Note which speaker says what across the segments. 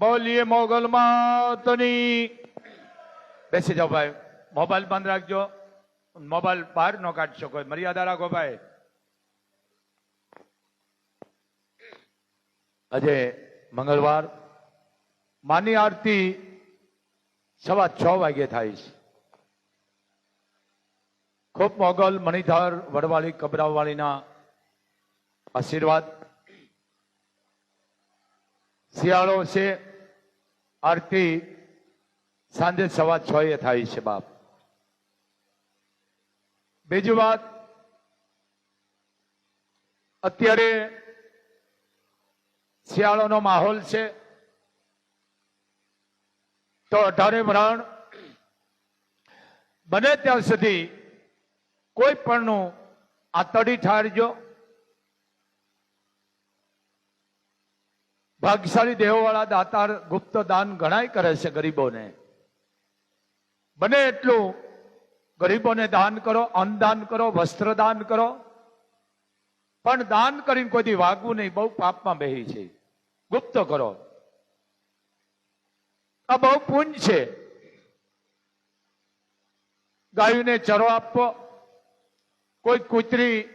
Speaker 1: બોલીએ મોગલ માતની. બેસી જાઓ ભાઈ. મોબાઈલ બંધ રાખજો. મોબાઈલ બહાર ન કાઢશો કોઈ મર્યાદા રાખો ભાઈ. આજે મંગળવાર. માની આરતી સવા છ વાગે થાય છે. ખૂબ મોગલ મણિધર વડવાળી કબરાવાળીના આશીર્વાદ. શિયાળો છે. આરતી સાંજે સવા છ એ થાય છે બાપ. બીજી વાત, અત્યારે શિયાળાનો માહોલ છે, તો અઢારે વરાણ બને ત્યાં સુધી કોઈ પણનું આતડી ઠારજો. ભાગ્યશાળી દેહોવાળા દાતાર ગુપ્ત દાન ઘણાય કરે છે ગરીબોને. બને એટલું. ગરીબોને દાન કરો, અન્નદાન કરો વસ્ત્ર દાન કરો. પણ દાન કરીને કોઈ દી વાગવું નહીં, બહુ પાપમાં બેહી છે. ગુપ્ત કરો. આ બહુ પુણ્ય છે. ગાયુને ચરો આપવો કોઈ કૂતરી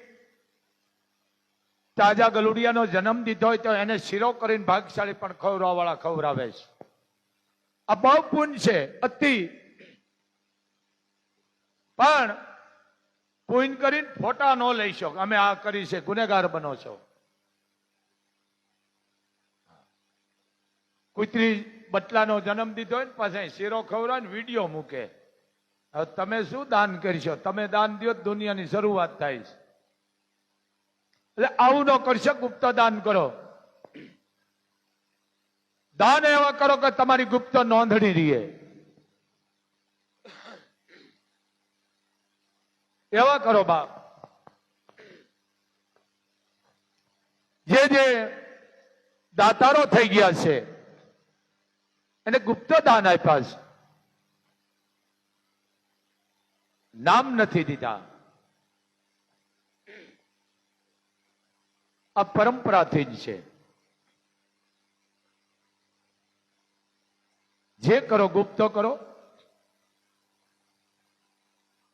Speaker 1: તાજા ગલુડિયાનો જન્મ દીધો હોય તો એને શીરો કરીને ભાગશાળી પણ ખવડાવવાળા વાળા ખવડાવે છે. આ બહુ પુણ્ય છે, અતિ. પણ પુણ્ય કરીને ફોટા ન લઈ શકો. અમે આ કરી છે, ગુનેગાર બનો છો. કુતરી બટલાનો જન્મ દીધો હોય ને પાછા શીરો ખવડાવે વીડિયો મૂકે. તમે શું દાન કરશો? તમે દાન દો દુનિયાની શરૂઆત થાય છે. એટલે આવું ન કરશો ગુપ્ત દાન કરો. દાન એવા કરો કે તમારી ગુપ્ત નોંધણી રહીએ એવા કરો બાપ. જે જે દાતારો થઈ ગયા છે, એને ગુપ્ત દાન આપ્યા છે. નામ નથી દીધા. આ પરંપરાથી જ છે. જે કરો ગુપ્ત કરો.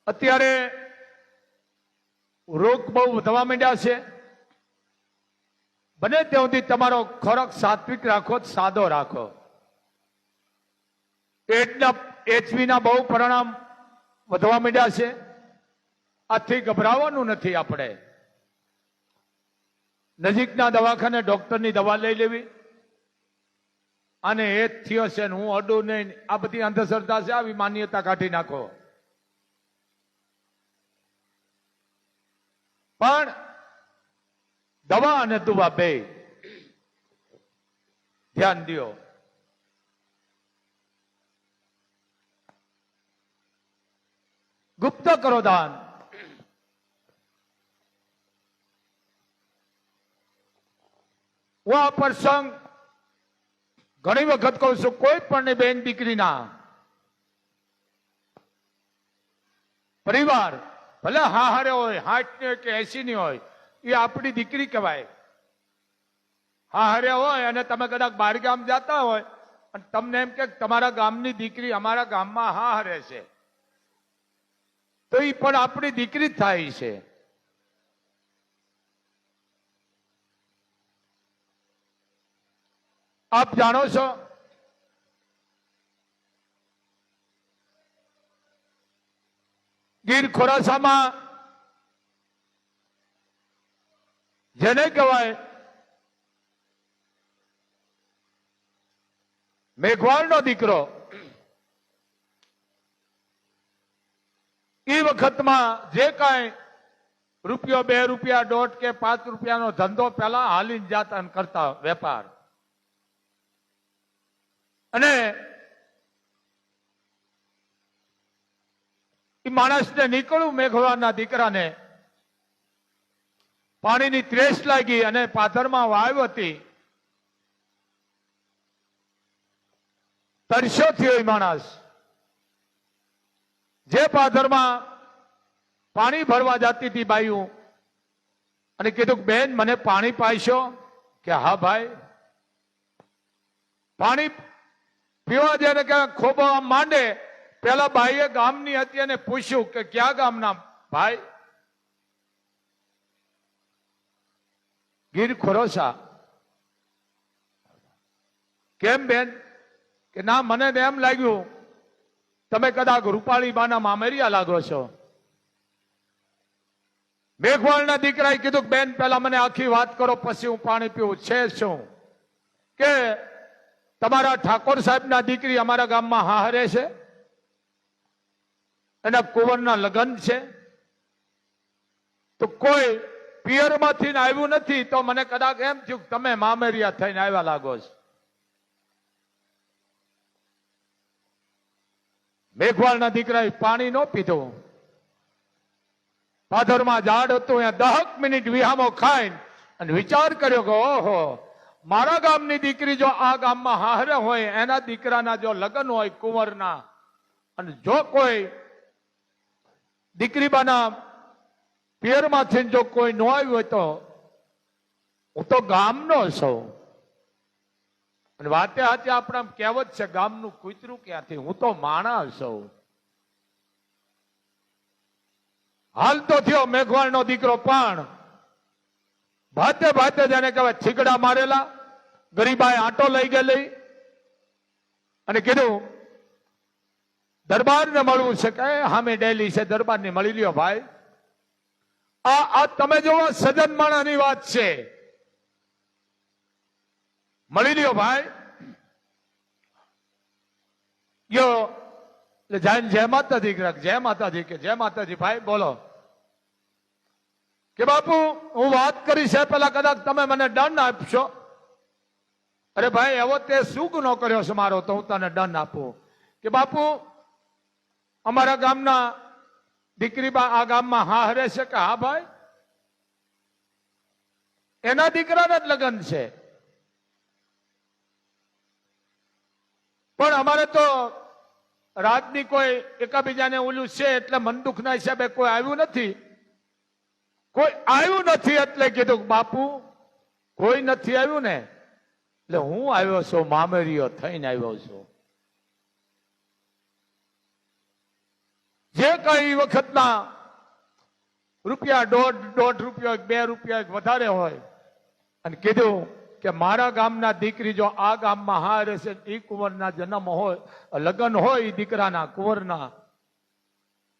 Speaker 1: અત્યારે રોગ બહુ વધવા માંડ્યા છે. બને ત્યાં સુધી તમારો ખોરાક સાત્વિક રાખો સાદો રાખો. પેટના એચવીના બહુ પરિણામ વધવા માંડ્યા છે. આથી ગભરાવાનું નથી આપણે. નજીકના દવાખાને ડોક્ટરની દવા લઈ લેવી. અને એ જ થયો છે હું અડું નહીં. આ બધી અંધશ્રદ્ધા છે, આવી માન્યતા કાઢી નાખો. પણ દવા અને દુવા બે. ધ્યાન દો ગુપ્ત કરો દાન. હું આ પ્રસંગ ઘણી વખત કહું છું, કોઈ પણ બેન દીકરીના પરિવાર, ભલે હારે હોય હાથની હોય કે એસી ની હોય, એ આપણી દીકરી કહેવાય. હારે હોય અને તમે કદાચ બહાર ગામ જતા હોય, અને તમને એમ કે તમારા ગામની દીકરી અમારા ગામમાં હા હારે છે. તો એ પણ આપણી દીકરી જ થાય છે. આપ જાણો છો? ગીર ખોરાસામાં જેને કહેવાય મેઘવાળનો દીકરો, એ વખતમાં જે કાંઈ રૂપિયો બે રૂપિયા દોઢ કે પાંચ રૂપિયાનો ધંધો પેલા હાલીને જાતા કરતા વેપાર. અને એ માણસને નીકળવું મેઘવાના દીકરાને. પાણીની ત્રેસ લાગી અને પાથરમાં વાવ હતી. તરસ્યો થયો એ માણસ. જે પાથરમાં પાણી ભરવા જતી હતી બાયું, અને કીધું બેન, મને પાણી પાઈશો. કે, હા, ભાઈ. પાણી પીવા જેને કે ખોબવા માંડે? પેલા ભાઈએ ગામની હતી અને પૂછ્યું કે ક્યાં ગામના? ભાઈ, ગીર ખોરોસા. કેમ બેન? કે ના, મને એમ લાગ્યું, તમે કદાચ રૂપાળી બાના મામેરિયા લાગો છો. મેઘવાળના દીકરાએ કીધું બેન, પેલા મને આખી વાત કરો, પછી હું પાણી પીવું. છે શું? કે તમારા ઠાકોર સાહેબના દીકરી અમારા ગામમાં હાહરે છે. એના કુંવરના લગ્ન છે. તો કોઈ પિયરમાંથી આવ્યું નથી તો મને કદાચ એમ થયું તમે મામેરિયા થઈને આવ્યા લાગો છો. મેઘવાળના દીકરાએ પાણી ન પીધું. પાથરમાં ઝાડ હતું ત્યાં દહક મિનિટ વિહામો ખાઈને અને વિચાર કર્યો કે ઓહો મારા ગામની દીકરી જો આ ગામમાં હારે હોય, એના દીકરાના જો લગ્ન હોય કુંવરના, અને જો કોઈ દીકરીબાના પિયરમાંથી જો કોઈ ન આવ્યું હોય તો હું તો ગામનો છું. અને વાતે હાથે આપણા કહેવત છે, ગામનું કૂતરું ક્યાંથી? હું તો માણસ છું. હાલ તો થયો મેઘવાળનો દીકરો પણ. ભાતે ભાતે જેને કહેવાય છીકડા મારેલા. ગરીબાએ આંટો લઈ ગયેલી અને કીધું, દરબારને મળવું છે કે? હામે ડેલી છે, દરબારને મળી લ્યો ભાઈ. આ આ તમે જોવો, સજન માણાની વાત છે. મળી લ્યો ભાઈ. યો એટલે જય માતાજી જય માતાજી કે, જય માતાજી ભાઈ, બોલો. કે બાપુ, હું વાત કરીશ છે પેલા કદાચ તમે મને દંડ આપશો. અરે ભાઈ, એવો તે શું ગુનો કર્યો છે મારો, તો હું તને દંડ આપું. કે બાપુ, અમારા ગામના દીકરી આ ગામમાં હા હરે છે કે હા ભાઈ? એના દીકરાના જ લગ્ન છે. પણ અમારે તો રાતની કોઈ એકાબીજાને ઓલું છે, એટલે મનદુખના હિસાબે કોઈ આવ્યું નથી. કોઈ આવ્યું નથી એટલે કીધું, બાપુ, કોઈ નથી આવ્યું ને? એટલે હું આવ્યો છું, મામેરીઓ થઈને આવ્યો છું. જે કઈ વખતના રૂપિયા દોઢ દોઢ રૂપિયા, બે રૂપિયા વધારે હોય, અને કીધું કે મારા ગામના દીકરી જો આ ગામમાં હા રહેશે એ કુંવરના જન્મ હોય, લગ્ન હોય દીકરાના, કુંવરના,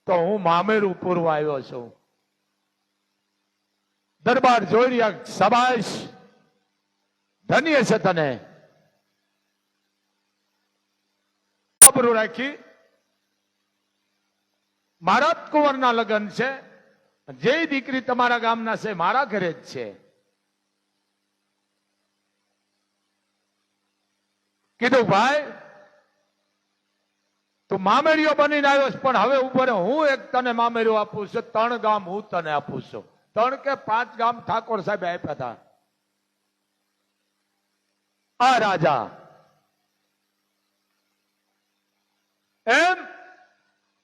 Speaker 1: તો હું મામેરું પૂરવા આવ્યો છું. દરબાર જોઈ રહ્યા સબાશ ધન્ય છે તને. ખબરું રાખી. મારા જ કુંવરના લગ્ન છે. જે દીકરી તમારા ગામના છે, મારા ઘરે જ છે. કીધું, ભાઈ, તું મામેડિયો બનીને આવ્યો પણ હવે ઉપર હું એક તને મામેરીઓ આપું છું, ત્રણ ગામ હું તને આપું છું. ત્રણ કે પાંચ ગામ ઠાકોર સાહેબ આપ્યા હતા. આ રાજા. એમ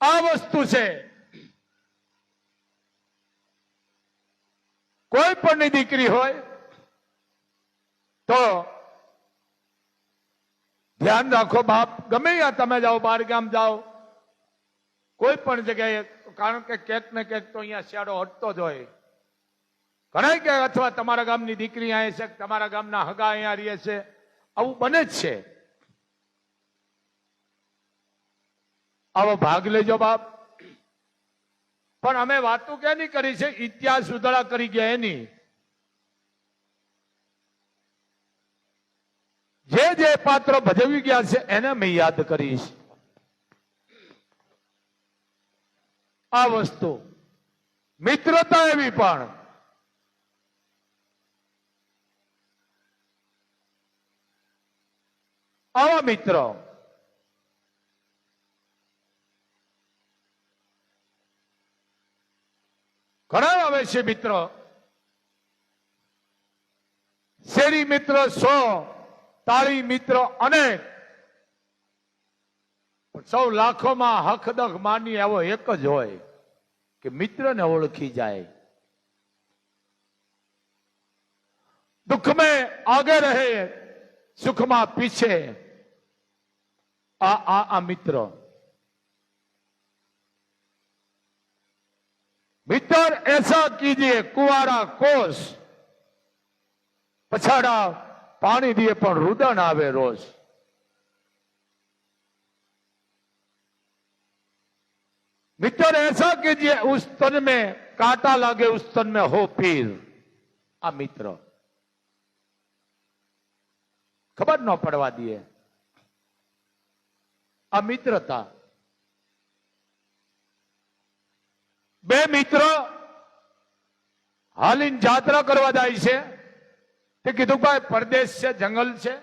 Speaker 1: આ વસ્તુ છે. કોઈ પણની દીકરી હોય તો ધ્યાન રાખો બાપ, ગમે ત્યાં તમે જાઓ, બાર ગામ જાઓ, કોઈ પણ જગ્યાએ, કારણ કે ક્યાંક ને ક્યાંક તો અહીંયા શિયાળો હટતો જ હોય. ઘણા કે અથવા તમારા ગામની દીકરી અહીંયા છે, તમારા ગામના હગા અહીંયા રહે છે. આવું બને જ છે. આવો ભાગ લેજો બાપ. પણ અમે વાતો ક્યાંની કરી છે? ઇતિહાસ ઉધડા કરી ગયા એની. જે જે પાત્રો ભજવી ગયા છે, એને મેં યાદ કરીશ. આ વસ્તુ મિત્રતા એવી પણ આવા મિત્ર. ઘણા આવે છે મિત્ર. શેરી મિત્ર સો, તાળી મિત્ર અનેક. સૌ લાખોમાં હખદખ માની આવો એક જ હોય કે મિત્રને ઓળખી જાય. દુઃખ મેં આગે રહે, સુખમાં પીછે. पीछे આ આ આ મિત્ર मित्र ऐसा कीजिए कुआरा कोस પછાડા પાણી દીએ પણ રુદન આવે રોજ मित्र ऐसा कीजिए उस तन में कांटा लगे उस तन में हो पीर આ મિત્ર ખબર ન પડવા દે આ મિત્રતા બે મિત્ર હાલીન જાત્રા કરવા જાય છે. તે કીધું, ભાઈ, પરદેશ છે, જંગલ છે.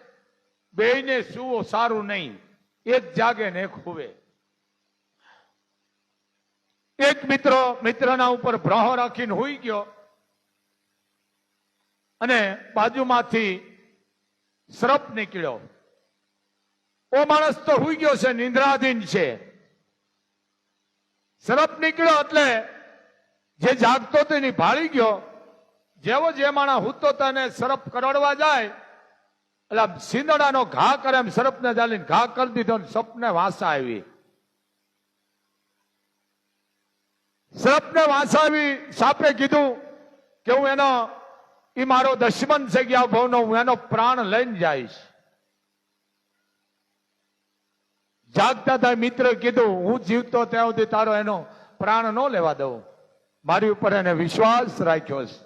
Speaker 1: બેયને સુવો, સારું નહીં. એક જાગે ને એક એક મિત્ર મિત્રના ઉપર ભ્રહો રાખીને હુઈ ગયો અને બાજુમાંથી શ્રપ નીકળ્યો. ઓ માણસ તો હુઈ ગયો છે, નિંદ્રાધીન છે. સરપ નીકળ્યો એટલે જે જાગતો તેની ભાળી ગયો. જેવો જે માણસ હુતો તને સરપ કરડવા જાય, એટલે સિંદડાનો ઘા કરે એમ સરપને ચાલીને ઘા કરી દીધો સપને વાસા આવી. સરપને વાસા આવી, સાપે કીધું કે હું એનો એ મારો દશ્મન છે ગયા ભવનો હું એનો પ્રાણ લઈને જઈશ. જાગતા થાય મિત્ર કીધું, હું જીવતો ત્યાં સુધી તારો એનો પ્રાણ ન લેવા દઉં. મારી ઉપર એને વિશ્વાસ રાખ્યો છે.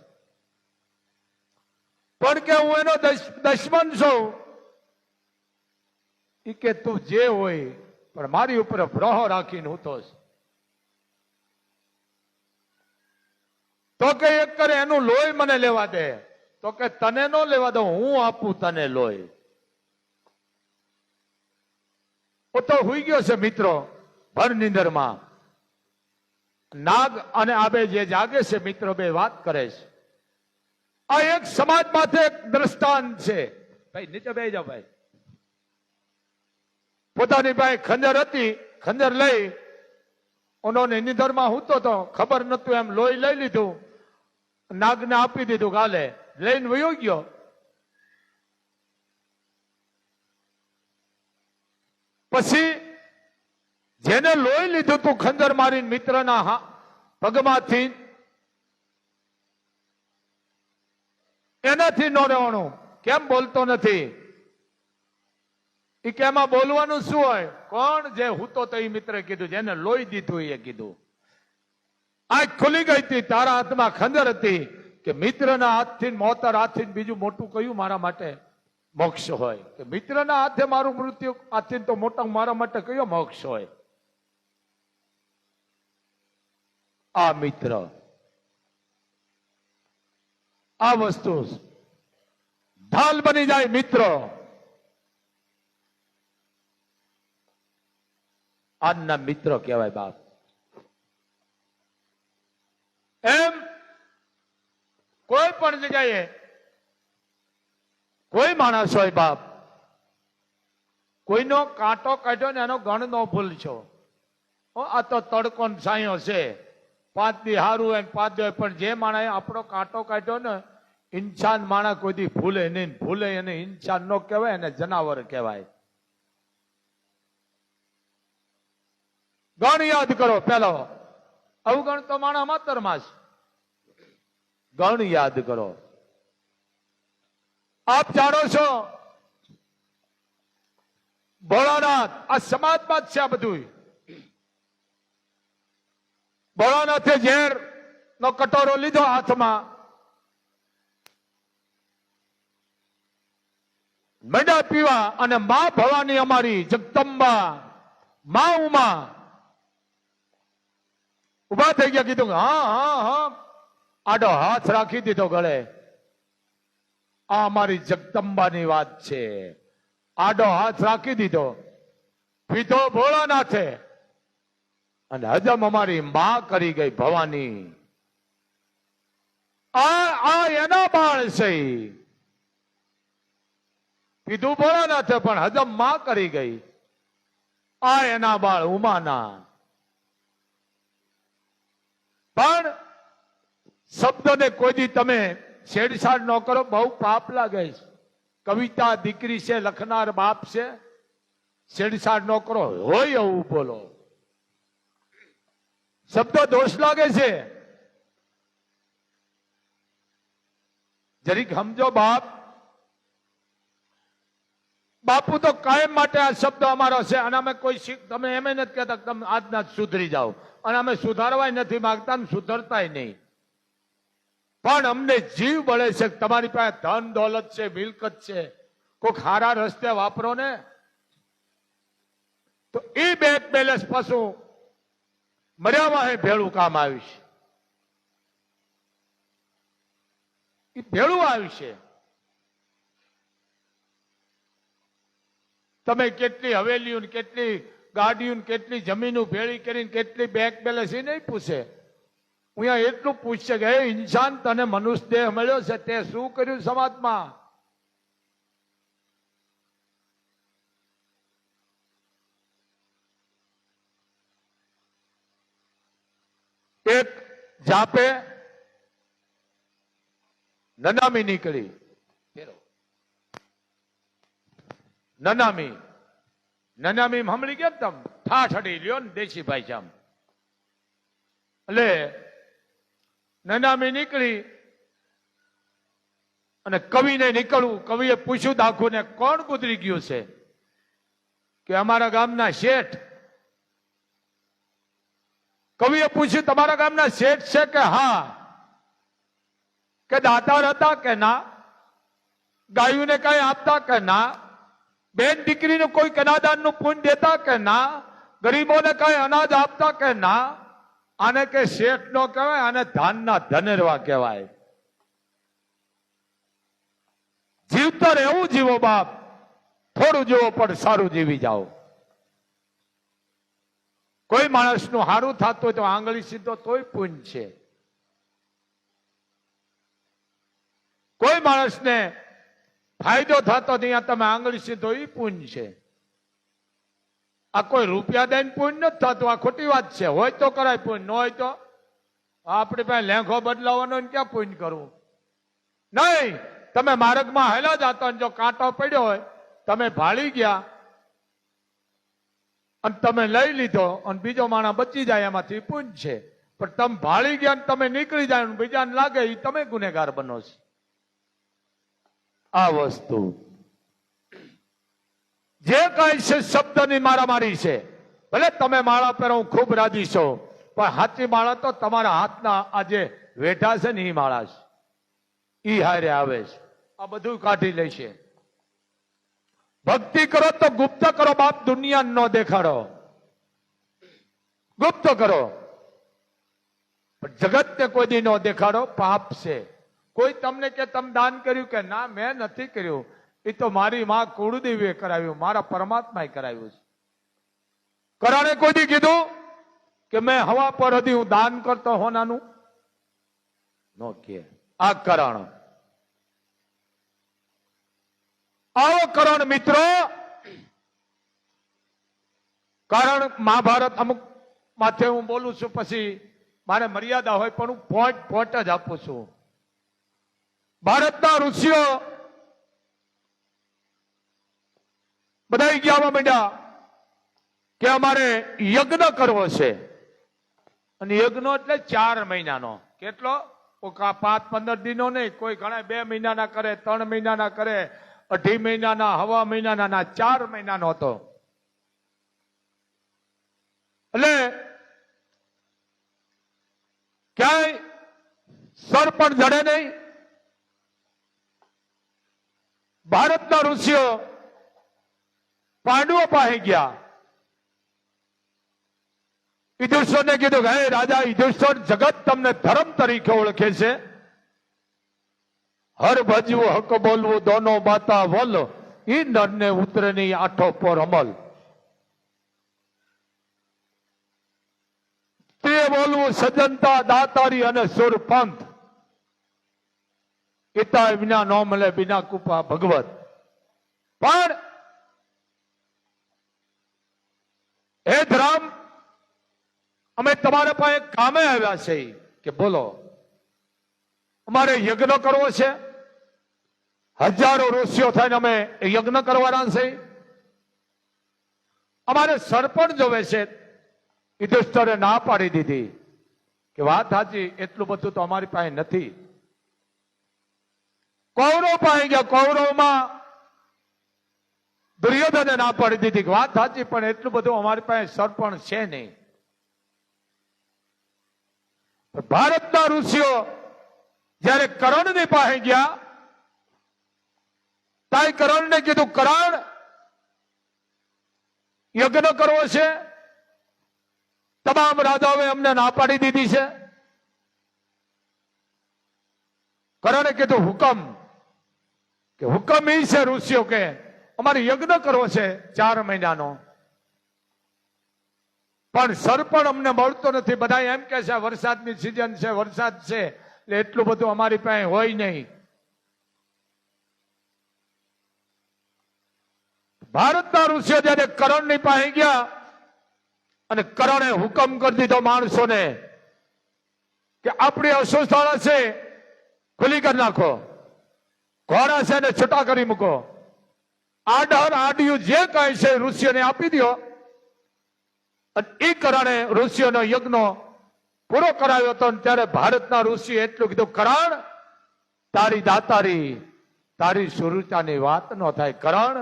Speaker 1: પણ કે હું એનો દશ- દુશ્મન છું. એ કે તું જે હોય, પણ મારી ઉપર ભ્રહ રાખીને હું તો તો કે એક કરે એનું લોહી મને લેવા દે. તો કે તને ન લેવા દઉં, હું આપું તને લોહી. ઓ તો હુઈ ગયો છે મિત્રો ભર નિંદરમાં. નાગ અને આબે જે જાગે છે મિત્રો બે વાત કરે છે. આ એક સમાજ માટે એક દ્રષ્ટાંત છે. ભાઈ નીચે બે જાઓ ભાઈ. પોતાની ભાઈ ખંજર હતી ખંજર લઈ ઓનોને નિધરમાં હૂતો તો ખબર નતું એમ લોહી લઈ લીધું નાગને આપી દીધું ગાલે લઈને વયો ગયો. પછી જેને લોહી લીધું તું ખંજર મારી મિત્રના પગમાંથી, એનાથી નો રહેવાનું. કેમ બોલતો નથી? એ કેમાં બોલવાનું શું હોય? કોણ જે હૂતો તો એ મિત્રે કીધું, જેને લોહી દીધું એ કીધું. આંખ ખુલી ગઈ હતી, તારા હાથમાં ખંજર હતી કે મિત્રના હાથથી મોતર હાથથી બીજું મોટું કયું મારા માટે? મોક્ષ હોય. કે મિત્રના હાથે મારું મૃત્યુ અત્યંત મોટા મારા માટે કયો મોક્ષ હોય? આ મિત્ર. આ વસ્તુ ઢાલ બની જાય મિત્ર. આજના મિત્ર કહેવાય બાપ. એમ કોઈ પણ જગ્યાએ કોઈ માણસ હોય બાપ. કોઈનો કાંટો કાઢ્યો ને એનો ગણ નો ભૂલ છો આ તો તડકો સાંયો છે. પાંચ દી હારું હોય પાંચ દી પણ જે માણસે આપણો કાંટો કાઢ્યો ને, ઇન્સાન માણસ કોઈ ભૂલે નહીં, ભૂલે એને ઇન્સાન નો કહેવાય, એને જનાવર કહેવાય. ગણ યાદ કરો પેલો અવગણ તો માણા માતર માસ ગણ યાદ કરો. આપ જાણો છો? ભોળાનાથ, આ સમાજમાં જ છે આ બધું ભોળાનાથે ઝેર નો કટોરો લીધો હાથમાં. મેડા પીવા અને મા ભવાની અમારી જગદંબા, મા ઉમા. ઊભા થઈ ગયા, કીધું હા હા હા. આડો હાથ રાખી દીધો ગળે. આ અમારી જગદંબાની વાત છે. આડો હાથ રાખી દીધો. પીધો ભોળાનાથે. અને હજમ અમારી માં કરી ગઈ ભવાની. આ આ એના બાળ છે. પીધું ભોળાનાથે પણ હજમમાં કરી ગઈ. આ એના બાળ ઉમાના. પણ શબ્દને કોઈ દી તમે છેડછાડ ન કરો, બહુ પાપ લાગે છે. કવિતા દીકરી છે, લખનાર બાપ છે. છેડછાડ ન કરો, હોય એવું બોલો. શબ્દ દોષ લાગે છે. જરીક સમજો બાપ. બાપુ તો કાયમ માટે આ શબ્દ અમારો છે, અને અમે કોઈ શીખ તમે એમ નથી કહેતા તમે આજના સુધરી જાઓ. અને અમે સુધારવાય નથી માંગતા સુધરતાય નહીં. પણ અમને જીવ બળે છે તમારી પાસે ધન દોલત છે, મિલકત છે. કોઈ ખારા રસ્તે વાપરો ને. તો એ બેંક બેલેન્સ પાછું મર્યામાં ભેળું કામ આવીશ એ ભેળું આવશે તમે કેટલી હવેલીઓ કેટલી ગાડીઓ કેટલી જમીનો ભેળી કરીને કેટલી બેંક બેલેન્સ એ નહીં પૂછે. અહીંયા એટલું પૂછશે કે હે ઇન્સાન તને મનુષ્ય દેહ મળ્યો છે તે શું કર્યું સમાજમાં? એક જાપે નનામી નીકળી. નનામી. નનામી હમળી કેમ તમ? ઠાઠડી લ્યો ને દેશી ભાષામાં એટલે નનામી નીકળી અને કવિને નીકળવું, કવિએ પૂછ્યું, દાખુને કોણ ગુજરી ગયું છે? કે, અમારા ગામના શેઠ. કવિએ પૂછ્યું, તમારા ગામના શેઠ છે કે હા? કે દાતાર હતા કે ના? ગાયુને કઈ આપતા કે ના? બેન દીકરીને કોઈ કનાદાનનું પૂન દેતા કે ના? ગરીબોને કઈ અનાજ આપતા કે ના? આને કે શેઠ નો કહેવાય, આને ધાનના ધનેરવા કહેવાય. જીવતર એવું જીવો બાપ. થોડું જીવો પણ સારું જીવી જાઓ. કોઈ માણસનું સારું થતું હોય તો આંગળી સીધો તોય પૂન છે. કોઈ માણસને ફાયદો થતો ત્યાં તમે આંગળી સીધો એ પૂન છે. આ કોઈ રૂપિયા દઈને પૂન નથી થતું, આ ખોટી વાત છે. હોય તો કરાય પૂન ન હોય તો આપણે પાસે લેંઘો બદલાવાનો ને ક્યાં પૂન કરવું? નહીં, તમે માર્ગમાં હેલા જતા જો કાંટો પડ્યો હોય, તમે ભાળી ગયા અને તમે લઈ લીધો અને બીજો માણસ બચી જાય એમાંથી પૂન છે. પણ તમે ભાળી ગયા તમે નીકળી જાય બીજાને લાગે એ તમે ગુનેગાર બનો છો. આ વસ્તુ જે કઈ છે, શબ્દની મારામારી છે. ભલે તમે માળા પર હું ખૂબ રાજી છો, પણ હાથી માળા તો તમારા હાથના આજે વેઠા છે ને એ માળા છે. ઈ હારે આવે છે. આ બધું કાઢી લેશે ભક્તિ કરો તો ગુપ્ત કરો, બાપ દુનિયા ન દેખાડો. ગુપ્ત કરો. પણ જગતને કોઈ દી ન દેખાડો, પાપ છે. કોઈ તમને કે તમે દાન કર્યું કે ના, મેં નથી કર્યું. એ તો મારી માં કુળદેવીએ કરાવ્યું, મારા પરમાત્માએ કરાવ્યું છે. કરાણે કોઈ કીધું કે મેં હવા પર હતી હું દાન કરતો હોનાનું નો કે. આ કરણ. આવો કરણ મિત્રો. કારણ મહાભારત અમુક માથે હું બોલું છું, પછી મારે મર્યાદા હોય પણ હું પોઈન્ટ પોઈન્ટ જ આપું છું. ભારતના ઋષિઓ બધા ગયા માંડ્યા કે અમારે યજ્ઞ કરવો છે. અને યજ્ઞ એટલે ચાર મહિનાનો. કેટલો? પાંચ, પંદર દિનો નહીં, કોઈ ઘણા બે મહિનાના કરે, ત્રણ મહિનાના કરે, અઢી મહિનાના, હવા મહિનાના, ના, ચાર મહિનાનો હતો. એટલે ક્યાંય સર પણ જડે નહીં. ભારતના ઋષિઓ પાંડવો પાસે ગયા. ઈદુષ્વરને કીધું કે, હે રાજા, યુધિષ્ઠર જગત તમને ધર્મ તરીકે ઓળખે છે. હર ભજવું, હક બોલવું, દોનો માતા વલ ઈ નરને ઉતરે ની આઠો પર અમલ. તે બોલવું સજનતા દાતારી અને સુરપંથ પિતા વિના નો મળે બિના કૃપા ભગવત. પણ હે ધરામ, અમે તમારા પાસે કામે આવ્યા છે કે બોલો, અમારે યજ્ઞ કરવો છે? હજારો ઋષિઓ થઈને અમે યજ્ઞ કરવાના છે. અમારે સરપણ જોવે છે. યુધિષ્ઠરે ના પાડી દીધી કે વાત સાચી, એટલું બધું તો અમારી પાસે નથી. કૌરવ પાસે ગયા, કૌરવમાં દુર્યોધને ના પાડી દીધી વાત સાચી, પણ એટલું બધું અમારી પાસે સરપણ છે નહીં. ભારતના ઋષિઓ જ્યારે કરણની પાસે ગયા, તાઈ કરણને કીધું, કરણ, યજ્ઞ કરવો છે? તમામ રાજાઓએ અમને ના પાડી દીધી છે. કરણે કીધું, હુકમ. કે હુકમ ઈ છે ઋષિઓ કે અમારે યજ્ઞ કરવો છે ચાર મહિનાનો. પણ સરપણ અમને મળતો નથી. બધા એમ કે છે વરસાદની સિઝન છે, વરસાદ છે. એટલે એટલું બધું અમારી પાસે હોય નહીં. ભારતના ઋષિઓ જયારે કરણની પાસે ગયા અને કરણે હુકમ કરી દીધો માણસોને કે આપણી અસ્વસ્થતા છે ખુલી કરી નાખો. ઘોડા છે ને છૂટા કરી મૂકો. આડર આડિયું જે કઈ છે ઋષિઓને આપી દો અને એ કરણે ઋષિઓનો યજ્ઞ પૂરો કરાવ્યો હતો ત્યારે ભારતના ઋષિ એટલું કીધું, કરણ, તારી દાતારી, તારી સુરતાની વાત ન થાય. કરણ,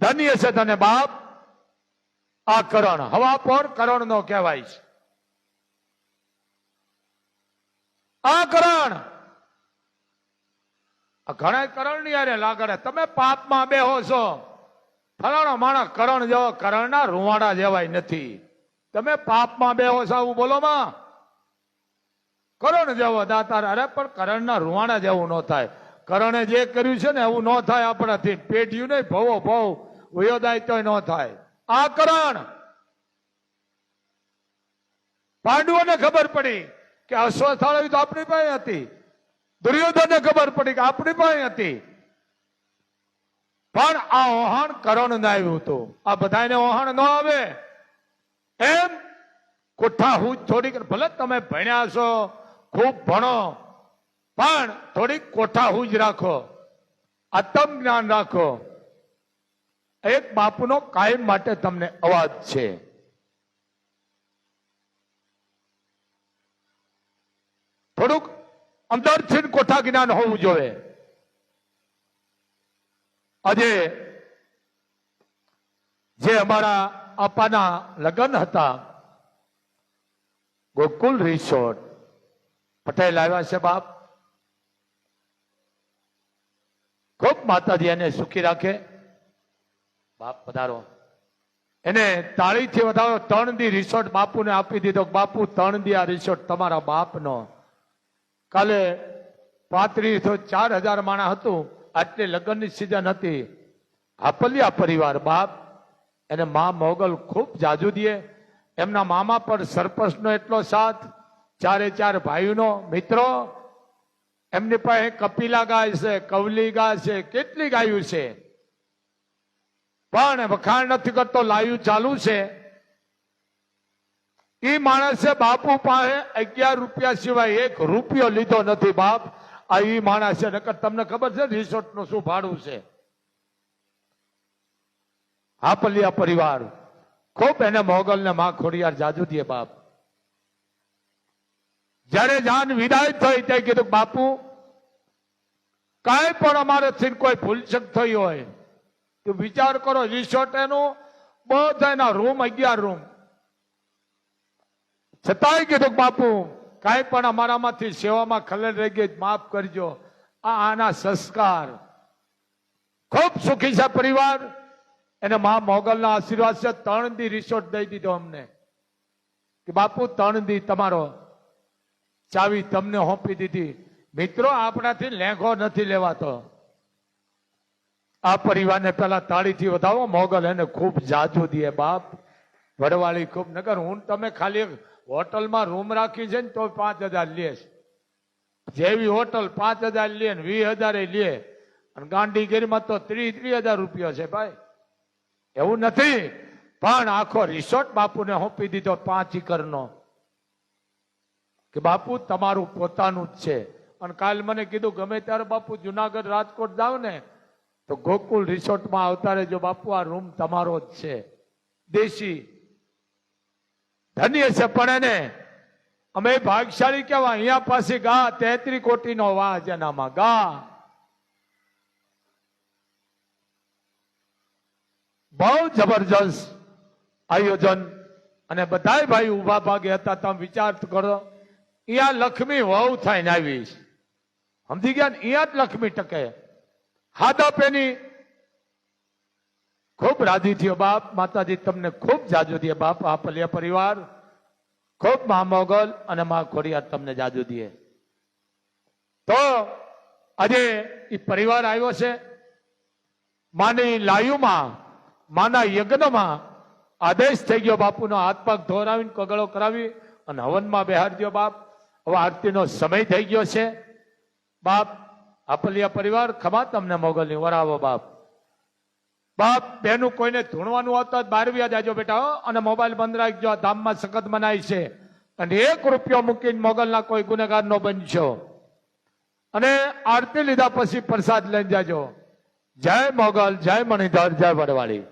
Speaker 1: ધન્ય છે તને બાપ. આ કરણ, હવા પર કરણ નો કહેવાય છે. આ કરણ ઘણા કરણની અરે લાગડે. તમે પાપમાં બેહો છો. ફલાણો માણસ કરણ જેવો કરણના રૂવાડા જેવાય નથી. તમે પાપમાં બેહો છો આવું બોલો માં. કરણ જેવો દાતાર, અરે પણ કરણના રૂવાડા જેવું ન થાય. કરણે જે કર્યું છે ને એવું ન થાય આપણાથી. પેટ્યું નહીં, ભવો ભવ. વયોદાય તોય ન થાય. આ કરણ. પાંડવોને ખબર પડી કે અશ્વસ્થાળ તો આપણી પાસે હતી. દુર્યોધનને ખબર પડી કે આપણી પણ હતી. પણ આ ઓહાણ કરણ ના આવ્યું હતું. આ બધાને ઓહાણ ન આવે. એમ કોઠા હું થોડીક, ભલે તમે ભણ્યા છો, ખૂબ ભણો, પણ થોડીક કોઠા હું જ રાખો. આત્મ જ્ઞાન રાખો. એક બાપુનો કાયમ માટે તમને અવાજ છે. થોડુંક અંદરથી કોઠા જ્ઞાન હોવું જોઈએ. આજે જે અમારા આપાના લગ્ન હતા, ગોકુલ રિસોર્ટ, પટેલ આવ્યા છે બાપ. ખૂબ માતાજી એને સુખી રાખે. બાપ પધારો. એને તાળીથી વધારો, ત્રણ દી રિસોર્ટ બાપુને આપી દીધો. બાપુ, ત્રણ દી આ રિસોર્ટ તમારા બાપનો. કાલે પાંત્રીસો ચાર હજાર માણા હતું. આટલી લગ્નની સિઝન હતી. હાપલિયા પરિવાર બાપ, એને મા મોગલ ખૂબ જાજુ દે એમના મામા પર સરપંચનો એટલો સાથ, ચારે ચાર ભાઈઓનો મિત્રો. એમની પાસે કપિલા ગાય છે, કવલી ગાય છે, કેટલી ગાયું છે. પણ વખાણ નથી કરતો, લાયું ચાલુ છે. એ માણસે બાપુ પાસે અગિયાર રૂપિયા સિવાય એક રૂપિયો લીધો નથી બાપ. આ ઈ માણસ છે નકર તમને ખબર છે રિસોર્ટનું શું ભાડું છે? હાપલિયા પરિવાર. ખૂબ એને મોગલ ને માં ખોડિયાર જાજુ દે બાપ. જ્યારે જાન વિદાય થઈ ત્યાં કીધું, બાપુ, કાંઈ પણ અમારેથી કોઈ ભૂલચક થઈ હોય, તો વિચાર કરો, રિસોર્ટ એનું બધા એના રૂમ અગિયાર રૂમ છતાંય કીધું બાપુ, કાંઈ પણ અમારામાંથી સેવામાં ખલેલ રહી ગઈ, માફ કરજો. આ આના સંસ્કાર. ખૂબ સુખી છે પરિવાર. એને મા મોગલના આશીર્વાદ છે. ત્રણ દી રિસોર્ટ દઈ દીધો અમને. કે બાપુ, ત્રણ દી તમારો ચાવી તમને હોંપી દીધી. મિત્રો, આપણાથી લેંઘો નથી લેવાતો. આ પરિવારને પેલા તાળીથી વધાવો. મોગલ એને ખૂબ જાજુ દે બાપ. વડવાળી ખૂબ નગર, હું તમે ખાલી હોટલમાં રૂમ રાખી છે ને તો પાંચ હજાર લે છે. જેવી હોટલ પાંચ હજાર લે ને વીસ હજાર લે. અને ગાંધીગીરીમાં તો ત્રીસ ત્રીસ હજાર રૂપિયો છે ભાઈ. એવું નથી. પણ આખો રિસોર્ટ બાપુને હોપી દીધો પાંચ એકરનો. કે બાપુ, તમારું પોતાનું જ છે. અને કાલ મને કીધું, ગમે ત્યારે બાપુ જુનાગઢ રાજકોટ જાવ ને, તો ગોકુલ રિસોર્ટમાં આવતા રહેજો બાપુ, આ રૂમ તમારો જ છે. દેશી ધન્ય છે, પણ એને અમે ભાગશાળી કેવા? અહીંયા પાસે ગા, તેત્રી કોટી નો વાહ જેનામાં ગા. બહુ જબરજસ્ત આયોજન. અને બધાય ભાઈ ઊભા ભાગે હતા, તમે વિચાર કરો. અહીંયા લક્ષ્મી વહુ થઈને આવીશ. સમજી ગયા ને? અહીંયા જ લક્ષ્મી ટકે. હાદપ પેની ખૂબ રાજી થયો બાપ. માતાજી તમને ખૂબ જાજુ દે બાપ, આ પલિયા પરિવાર. ખૂબ મા મોગલ અને મા ખોડિયાર તમને જાજુ દે. તો આજે એ પરિવાર આવ્યો છે. માની લાયુમાં, માના યજ્ઞમાં આદેશ થઈ ગયો બાપુનો. હાથ પગ ધોરાવીને કગળો કરાવી અને હવનમાં બેહાડજો બાપ. હવે આરતીનો સમય થઈ ગયો છે. બાપ આપલિયા પરિવાર ખમા તમને મોગલની વરાવો બાપ. બાપ, બેનું કોઈને ધૂણવાનું હોત તો બાર જાજો બેટા અને મોબાઈલ બંધ રાખજો, આ ધામમાં સખત મનાય છે. અને એક રૂપિયો મૂકીને મોગલના કોઈ ગુનેગાર નો બનશો. અને આરતી લીધા પછી પ્રસાદ લઈને જાજો. જય મોગલ, જય મણિધર, જય વડવાળી.